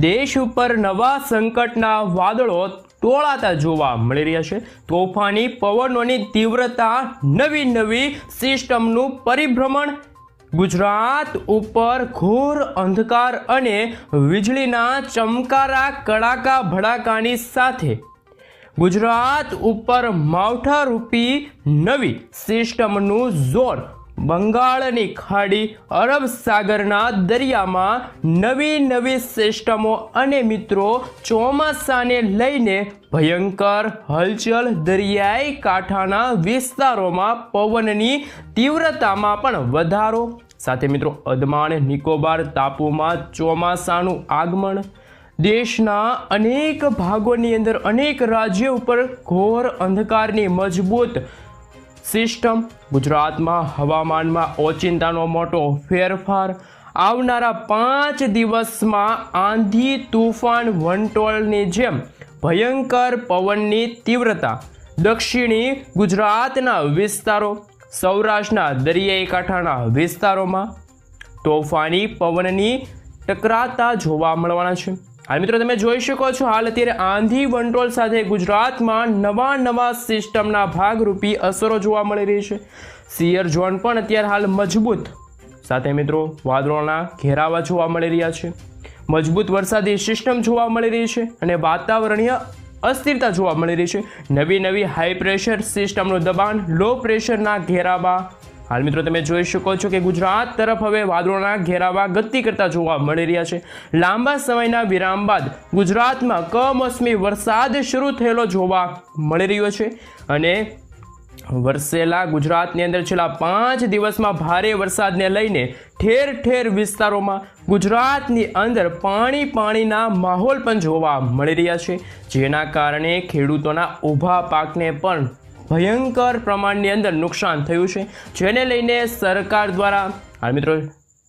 દેશ ઉપર નવા સંકટના વાદળો ટોળાતા જોવા મળી રહ્યા છે. તોફાની પવનોની તીવ્રતા નવી નવી સિસ્ટમનું પરિભ્રમણ. ગુજરાત ઉપર ઘોર અંધકાર અને વીજળીના ચમકારા કડાકા ભડાકાની સાથે. ગુજરાત ઉપર માવઠારૂપી નવી સિસ્ટમનું જોર બંગાળની ખાડી અરબ સાગરના દરિયામાં નવી નવી સિસ્ટમો અને મિત્રો ચોમાસાને લઈને ભયંકર હલચલ દરિયાઈ કાંઠાના વિસ્તારોમાં પવનની તીવ્રતામાં પણ વધારો. સાથે મિત્રો અદમાણ નિકોબાર ટાપુમાં ચોમાસાનું આગમન. દેશના અનેક ભાગોની અંદર અનેક રાજ્યો ઉપર ઘોર અંધકારની મજબૂત સિસ્ટમ, ગુજરાતમાં હવામાનમાં ઓચિંતાનો મોટો ફેરફાર. આવનારા પાંચ દિવસમાં આંધી તુફાન વંટોળની જેમ ભયંકર પવનની તીવ્રતા. દક્ષિણી ગુજરાતના વિસ્તારો, સૌરાષ્ટ્રના દરિયાઈ કાંઠાના વિસ્તારોમાં તોફાની પવનની ટકરાતા જોવા મળવાના છે. હાલ મિત્રો તમે જોઈ શકો છો, હાલ અત્યારે આંધી વંટોળ સાથે ગુજરાતમાં નવા નવા સિસ્ટમના ભાગરૂપી અસરો જોવા મળી રહી છે. સિયર ઝોન પણ અત્યારે હાલ મજબૂત. સાથે મિત્રો, વાદળોના ઘેરાવા જોવા મળી રહ્યા છે. મજબૂત વરસાદી સિસ્ટમ જોવા મળી રહી છે અને વાતાવરણીય અસ્થિરતા જોવા મળી રહી છે. નવી નવી હાઈ પ્રેશર સિસ્ટમનું દબાણ લો પ્રેશરના ઘેરાવા હાલ મિત્રો તમે જોઈ શકો છો કે ગુજરાત તરફ હવે વાદળોના ઘેરાવા ગતિ કરતા જોવા મળી રહ્યા છે. લાંબા સમયના વિરામ બાદ ગુજરાતમાં કમોસમી વરસાદ શરૂ થયેલો જોવા મળી રહ્યો છે અને વરસેલા ગુજરાતની અંદર છેલ્લા પાંચ દિવસમાં ભારે વરસાદને લઈને ઠેર ઠેર વિસ્તારોમાં ગુજરાતની અંદર પાણી પાણીના માહોલ પણ જોવા મળી રહ્યા છે. જેના કારણે ખેડૂતોના ઊભા પાકને પણ ભયંકર પ્રમાણની અંદર નુકસાન થયું છે, જેને લઈને સરકાર દ્વારા, હાલ મિત્રો,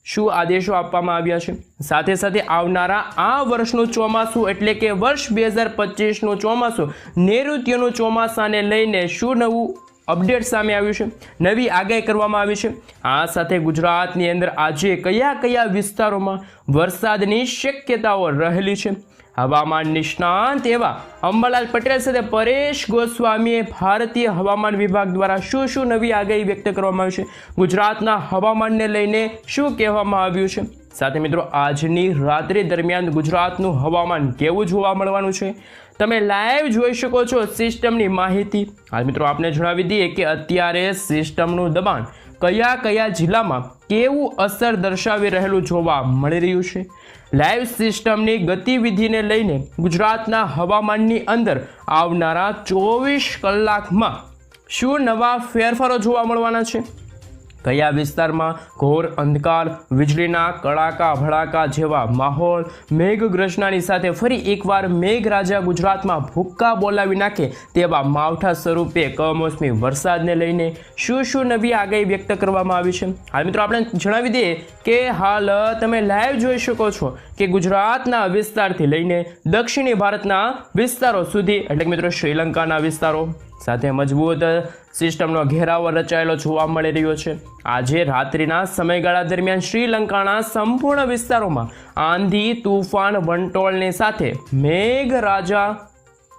શું આદેશો આપવામાં આવ્યા છે? સાથે સાથે આવનારા આ વર્ષનું ચોમાસું એટલે કે વર્ષ બે હજાર પચીસનું ચોમાસું, નૈઋત્યનું ચોમાસાને લઈને શું નવું અપડેટ સામે આવ્યું છે. નવી આગાહી કરવામાં આવી છે. આ સાથે ગુજરાતની અંદર આજે કયા કયા વિસ્તારોમાં વરસાદની શક્યતાઓ રહેલી છે? હવામાન નિષ્ણાંત એવા અંબાલાલ પટેલ સાથે પરેશ ગોસ્વામીએ ભારતીય હવામાન વિભાગ દ્વારા શું શું નવી આગાહી વ્યક્ત કરવામાં આવી છે? ગુજરાતના હવામાનને લઈને શું કહેવામાં આવ્યું છે? સાથે મિત્રો, આજની રાત્રિ દરમિયાન ગુજરાતનું હવામાન કેવું જોવા મળવાનું છે? તમે લાઈવ જોઈ શકો છો સિસ્ટમની માહિતી. હાલ મિત્રો, આપને જણાવી દઈએ કે અત્યારે સિસ્ટમનું દબાણ કયા કયા જિલ્લામાં કેવું અસર દર્શાવી રહેલું જોવા મળી રહ્યું છે? લાઈવ સિસ્ટમની ગતિવિધિને લઈને ગુજરાતના હવામાનની અંદર આવનારા ચોવીસ કલાકમાં શું નવા ફેરફારો જોવા મળવાના છે? કયા વિસ્તારમાં ઘોર અંધકાર, વીજળીના કડાકા, ભડાકા જેવા માહોલ મેઘગર્જનાની સાથે ફરી એકવાર મેઘરાજા ગુજરાતમાં ભૂક્કા બોલાવી નાખે તેવા માવઠા સ્વરૂપે કમોસમી વરસાદને લઈને શું શું નવી આગાહી વ્યક્ત કરવામાં આવી છે. હાલ મિત્રો આપણે જણાવી દઈએ કે હાલ તમે લાઈવ જોઈ શકો છો કે ગુજરાતના વિસ્તારથી લઈને દક્ષિણી ભારતના વિસ્તારો સુધી, એટલે મિત્રો શ્રીલંકાના વિસ્તારો સાથે મજબૂત સિસ્ટમનો ઘેરાવો રચાયેલો જોવા મળી રહ્યો છે. આજે રાત્રિના સમયગાળા દરમિયાન શ્રીલંકાના સંપૂર્ણ વિસ્તારોમાં આંધી, તુફાન, વંટોળની સાથે મેઘરાજા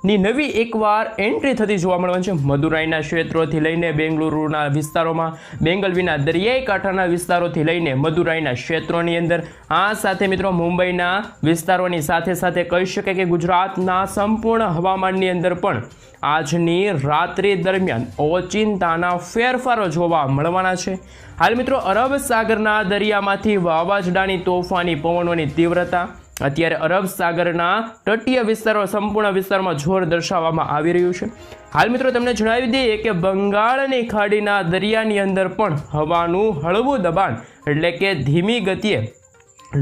ની નવી એકવાર એન્ટ્રી થતી જોવા મળવાની છે. મદુરાઈના ક્ષેત્રોથી લઈને બેંગલુરુના વિસ્તારોમાં બેંગલવીના દરિયાઈ કાંઠાના વિસ્તારોથી લઈને મદુરાઈના ક્ષેત્રોની અંદર. આ સાથે મિત્રો મુંબઈના વિસ્તારોની સાથે સાથે કહી શકાય કે ગુજરાતના સંપૂર્ણ હવામાનની અંદર પણ આજની રાત્રિ દરમિયાન ઓચિંતાના ફેરફારો જોવા મળવાના છે. હાલ મિત્રો અરબ સાગરના દરિયામાંથી વાવાઝોડાની તોફાની, પવનોની તીવ્રતા અત્યારે અરબ સાગરના તટીય વિસ્તારો સંપૂર્ણ વિસ્તારમાં જોર દર્શાવવામાં આવી રહ્યું છે. હાલ મિત્રો તમને જણાવી દઈએ કે બંગાળની ખાડીના દરિયાની અંદર પણ હવાનું હળવું દબાણ એટલે કે ધીમી ગતિએ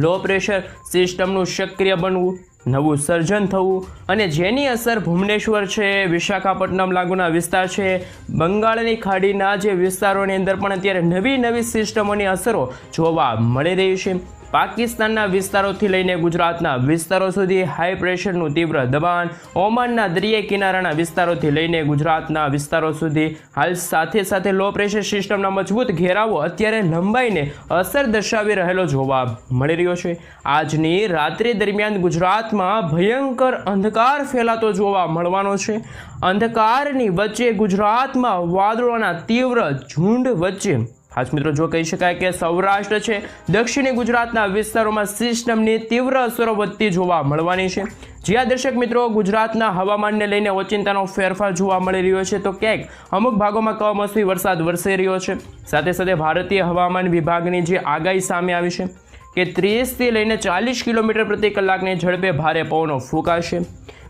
લો પ્રેશર સિસ્ટમનું સક્રિય બનવું, નવું સર્જન થવું અને જેની અસર ભુવનેશ્વર છે, વિશાખાપટ્ટનમ લાગુના વિસ્તાર છે, બંગાળની ખાડીના જે વિસ્તારોની અંદર પણ અત્યારે નવી નવી સિસ્ટમોની અસરો જોવા મળી રહી છે. પાકિસ્તાનના વિસ્તારોથી લઈને ગુજરાતના વિસ્તારો સુધી હાઈ પ્રેશરનું તીવ્ર દબાણ, ઓમાનના દરિયા કિનારાના વિસ્તારોથી લઈને ગુજરાતના વિસ્તારો સુધી હાલ સાથે સાથે લો પ્રેશર સિસ્ટમના મજબૂત ઘેરાવો અત્યારે લંબાઈને અસર દર્શાવી રહેલો જોવા મળી રહ્યો છે. આજની રાત્રિ દરમિયાન ગુજરાતમાં ભયંકર અંધકાર ફેલાતો જોવા મળવાનો છે. અંધકારની વચ્ચે ગુજરાતમાં વાદળોના તીવ્ર ઝુંડ વચ્ચે ખાસ મિત્રો જો કહી શકાય કે સૌરાષ્ટ્ર છે, દક્ષિણી ગુજરાતના વિસ્તારોમાં સિસ્ટમની તીવ્ર અસરો વધતી જોવા મળવાની છે. જ્યાં દર્શક મિત્રો, ગુજરાતના હવામાનને લઈને ઓચિંતાનો ફેરફાર જોવા મળી રહ્યો છે. તો ક્યાંક અમુક ભાગોમાં કમોસમી વરસાદ વરસી રહ્યો છે. સાથે સાથે ભારતીય હવામાન વિભાગની જે આગાહી સામે આવી છે કે ત્રીસથી લઈને ચાલીસ કિલોમીટર પ્રતિ કલાકની ઝડપે ભારે પવનો ફૂંકાશે.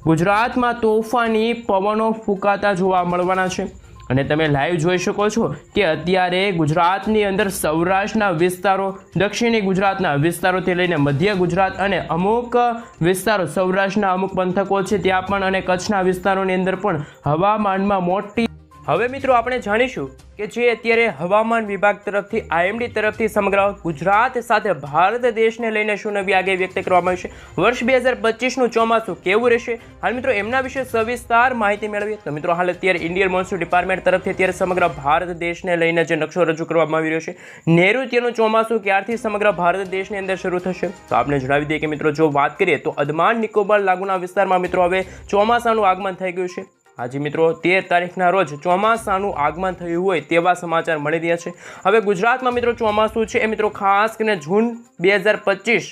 ગુજરાતમાં તોફાની પવનો ફૂંકાતા જોવા મળવાના છે. અને તમે લાઈવ જોઈ શકો છો કે અત્યારે ગુજરાતની અંદર સૌરાષ્ટ્રના વિસ્તારો, દક્ષિણી ગુજરાતના વિસ્તારોથી લઈને મધ્ય ગુજરાત અને અમુક વિસ્તારો, સૌરાષ્ટ્રના અમુક પંથકો છે, ત્યાં પણ અને કચ્છના વિસ્તારોની અંદર પણ હવામાનમાં મોટી હવે મિત્રો આપણે જાણીશું કે જે અત્યારે હવામાન વિભાગ તરફથી આઈએમડી તરફથી સમગ્ર ગુજરાત સાથે ભારત દેશને લઈને શું નવી આગે વ્યક્ત કરવામાં આવી વર્ષ બે હજાર પચીસનું ચોમાસું કેવું રહેશે? હાલ મિત્રો એમના વિશે સવિસ્તાર માહિતી મેળવીએ. તો મિત્રો હાલ અત્યારે ઇન્ડિયન મોન્સૂન ડિપાર્ટમેન્ટ તરફથી અત્યારે સમગ્ર ભારત દેશને લઈને જે નકશો રજૂ કરવામાં આવી રહ્યો છે. નૈઋત્યનું ચોમાસું ક્યારથી સમગ્ર ભારત દેશની અંદર શરૂ થશે? તો આપણે જણાવી દઈએ કે મિત્રો જો વાત કરીએ તો અદમાન નિકોબાર લાગુના વિસ્તારમાં મિત્રો હવે ચોમાસાનું આગમન થઈ ગયું છે. હાજી મિત્રો, તેર તારીખના રોજ ચોમાસાનું આગમન થયું હોય તેવા સમાચાર મળી રહ્યા છે. હવે ગુજરાતમાં મિત્રો ચોમાસું છે એ મિત્રો ખાસ કરીને જૂન બે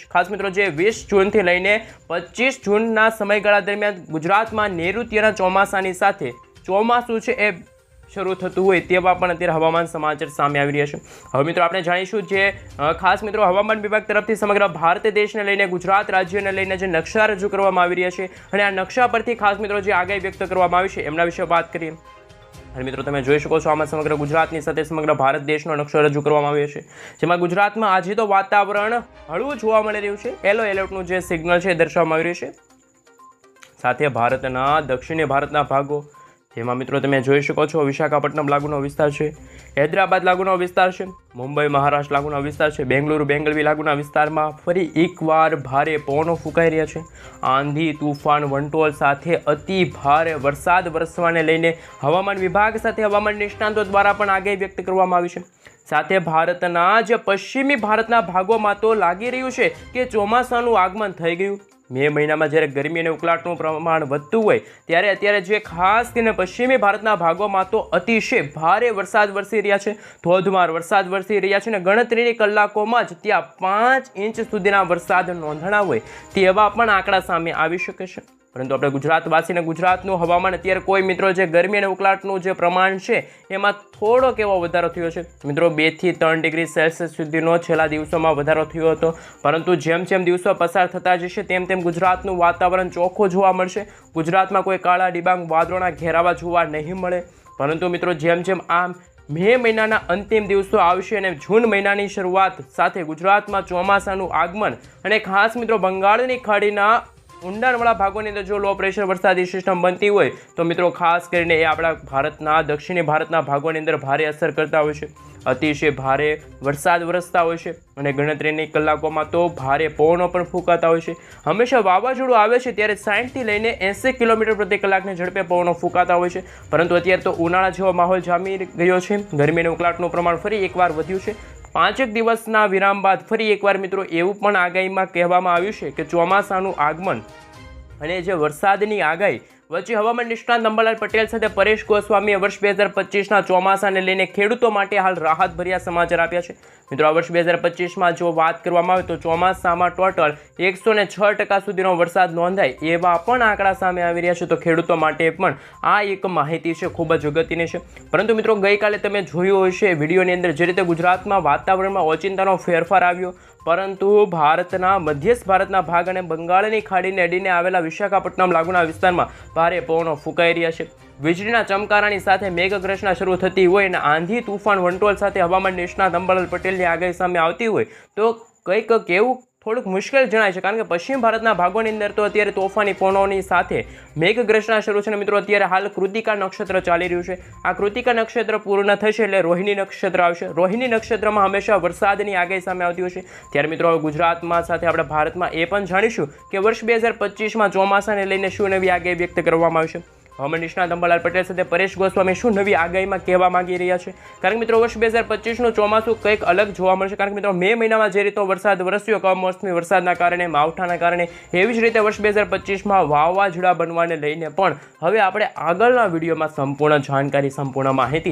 ખાસ મિત્રો જે વીસ જૂનથી લઈને પચીસ જૂનના સમયગાળા દરમિયાન ગુજરાતમાં નૈઋત્યના ચોમાસાની સાથે ચોમાસું છે એ શરૂ થતું હોય તેવા પણ અત્યારે હવામાન સમાચાર સામે આવી રહ્યા છે. હવે મિત્રો આપણે જાણીશું જે ખાસ મિત્રો હવામાન વિભાગ તરફથી સમગ્ર ભારત દેશને લઈને, ગુજરાત રાજ્યને લઈને જે નકશા રજૂ કરવામાં આવી રહ્યા છે અને આ નકશા પરથી ખાસ મિત્રો જે આગાહી વ્યક્ત કરવામાં આવી છે એમના વિશે વાત કરીએ. અને મિત્રો તમે જોઈ શકો છો આમાં સમગ્ર ગુજરાતની સાથે સમગ્ર ભારત દેશનો નકશો રજૂ કરવામાં આવ્યો છે. જેમાં ગુજરાતમાં આજે તો વાતાવરણ હળવું જોવા મળી રહ્યું છે. એલો એલર્ટનું જે સિગ્નલ છે એ દર્શાવવામાં આવી રહ્યું છે. સાથે ભારતના દક્ષિણી ભારતના ભાગો જેમાં મિત્રો તમે જોઈ શકો છો, વિશાખાપટ્ટનમ લાગુનો વિસ્તાર છે, હૈદરાબાદ લાગુનો વિસ્તાર છે, મુંબઈ, મહારાષ્ટ્ર લાગુનો વિસ્તાર છે, બેંગલુરુ, બેંગલવી લાગુના વિસ્તારમાં ફરી એકવાર ભારે પવનો ફૂંકાઈ રહ્યા છે. આંધી, તુફાન વંટોલ સાથે અતિ ભારે વરસાદ વરસવાને લઈને હવામાન વિભાગ સાથે હવામાન નિષ્ણાંતો દ્વારા પણ આગાહી વ્યક્ત કરવામાં આવી છે. સાથે ભારતના જ પશ્ચિમી ભારતના ભાગોમાં તો લાગી રહ્યું છે કે ચોમાસાનું આગમન થઈ ગયું. મે મહિનામાં જ્યારે ગરમી અને ઉકળાટનું પ્રમાણ વધતું હોય, ત્યારે અત્યારે જે ખાસ કરીને પશ્ચિમી ભારતના ભાગોમાં તો અતિશય ભારે વરસાદ વરસી રહ્યા છે. ધોધમાર વરસાદ વરસી રહ્યા છે અને ગણતરીની કલાકોમાં જ ત્યાં પાંચ ઇંચ સુધીના વરસાદ નોંધણા હોય, તેવા પણ આંકડા સામે આવી શકે છે. પરંતુ આપણે ગુજરાતવાસીને ગુજરાતનું હવામાન અત્યારે કોઈ મિત્રો જે ગરમી અને ઉકળાટનું જે પ્રમાણ છે, એમાં થોડોક એવો વધારો થયો છે. મિત્રો બેથી ત્રણ ડિગ્રી સેલ્સિયસ સુધીનો છેલ્લા દિવસોમાં વધારો થયો હતો. પરંતુ જેમ જેમ દિવસો પસાર થતા જશે, તેમ તેમ ગુજરાતનું વાતાવરણ ચોખ્ખું જોવા મળશે. ગુજરાતમાં કોઈ કાળા ડિબાંગ વાદળોના ઘેરાવા જોવા નહીં મળે. પરંતુ મિત્રો, જેમ જેમ આમ મે મહિનાના અંતિમ દિવસો આવશે અને જૂન મહિનાની શરૂઆત સાથે ગુજરાતમાં ચોમાસાનું આગમન અને ખાસ મિત્રો, બંગાળની ખાડીના ઊંડાણવાળા ભાગોની અંદર જો લો પ્રેશર વરસાદી સિસ્ટમ બનતી હોય, તો મિત્રો ખાસ કરીને એ આપણા ભારતના, દક્ષિણી ભારતના ભાગોની અંદર ભારે અસર કરતા હોય છે. અતિશય ભારે વરસાદ વરસતા હોય છે અને ગણતરીની કલાકોમાં તો ભારે પવનો પણ ફૂંકાતા હોય છે. હંમેશા વાવાઝોડું આવે છે ત્યારે સાઠથી લઈને એંસી કિલોમીટર પ્રતિ કલાકની ઝડપે પવનો ફૂંકાતા હોય છે. પરંતુ અત્યારે તો ઉનાળા જેવો માહોલ જામી ગયો છે. ગરમીની ઉકળાટનું પ્રમાણ ફરી એકવાર વધ્યું છે. પાંચેક દિવસના વિરામ બાદ ફરી એકવાર મિત્રો એવું પણ આગાહીમાં કહેવામાં આવ્યું છે કે ચોમાસાનું આગમન અને જે વરસાદની આગાહી વચ્ચે હવામાન નિષ્ણાંત અંબાલાલ પટેલ સાથે પરેશ ગોસ્વામીએ વર્ષ બે હજાર પચીસના ચોમાસાને લઈને ખેડૂતો માટે હાલ રાહતભર્યા સમાચાર આપ્યા છે. મિત્રો, આ વર્ષ બે હજાર પચીસમાં જો વાત કરવામાં આવે તો ચોમાસામાં ટોટલ એકસો ને છ ટકા સુધીનો વરસાદ નોંધાય એવા પણ આંકડા સામે આવી રહ્યા છે. તો ખેડૂતો માટે પણ આ એક માહિતી છે, ખૂબ જ અગત્યની છે. પરંતુ મિત્રો, ગઈકાલે તમે જોયું હશે, વિડીયોની અંદર જે રીતે ગુજરાતમાં વાતાવરણમાં ઓચિંતાનો ફેરફાર આવ્યો પરંતુ ભારતના મધ્યસ્થ ભારતના ભાગ અને બંગાળની ખાડીને અડીને આવેલા વિશાખાપટ્ટનમ લાગુના વિસ્તારમાં ભારે પવનો ફૂંકાઈ રહ્યા છે. વીજળીના ચમકારાની સાથે મેઘગ્રસના શરૂ થતી હોય અને આંધી તુફાન વંટોલ સાથે હવામાન નિષ્ણાત અંબાલાલ પટેલની આગાહી સામે આવતી હોય તો કંઈક કેવું થોડુંક મુશ્કેલ જણાય છે, કારણ કે પશ્ચિમ ભારતના ભાગોની અંદર તો અત્યારે તોફાની પવનોની સાથે મેઘગ્રસના શરૂ છે અને મિત્રો અત્યારે હાલ કૃતિકા નક્ષત્ર ચાલી રહ્યું છે. આ કૃતિકા નક્ષત્ર પૂર્ણ થશે એટલે રોહિણી નક્ષત્ર આવશે. રોહિણી નક્ષત્રમાં હંમેશા વરસાદની આગાહી સામે આવતી હોય છે. ત્યારે મિત્રો હવે ગુજરાતમાં સાથે આપણે ભારતમાં એ પણ જાણીશું કે વર્ષ બે હજાર પચીસમાં ચોમાસાને લઈને શું નવી આગાહી વ્યક્ત કરવામાં આવશે. હવામાન નિષ્ણાત અંબાલાલ પટેલ સાથે પરેશ ગોસ્વામી શું નવી આગાહીમાં કહેવા માંગી રહ્યા છે? કારણ કે મિત્રો, વર્ષ બે હજાર પચીસનું ચોમાસું કંઈક અલગ જોવા મળશે કારણ કે મિત્રો, મે મહિનામાં જે રીતે વરસાદ, વરસ્યો કમોસમી વરસાદના કારણે, માવઠાના કારણે, એવી જ રીતે વર્ષ બે હજાર પચીસમાં વાવાઝોડા બનવાને લઈને પણ હવે આપણે આગળના વિડીયોમાં સંપૂર્ણ જાણકારી, સંપૂર્ણ માહિતી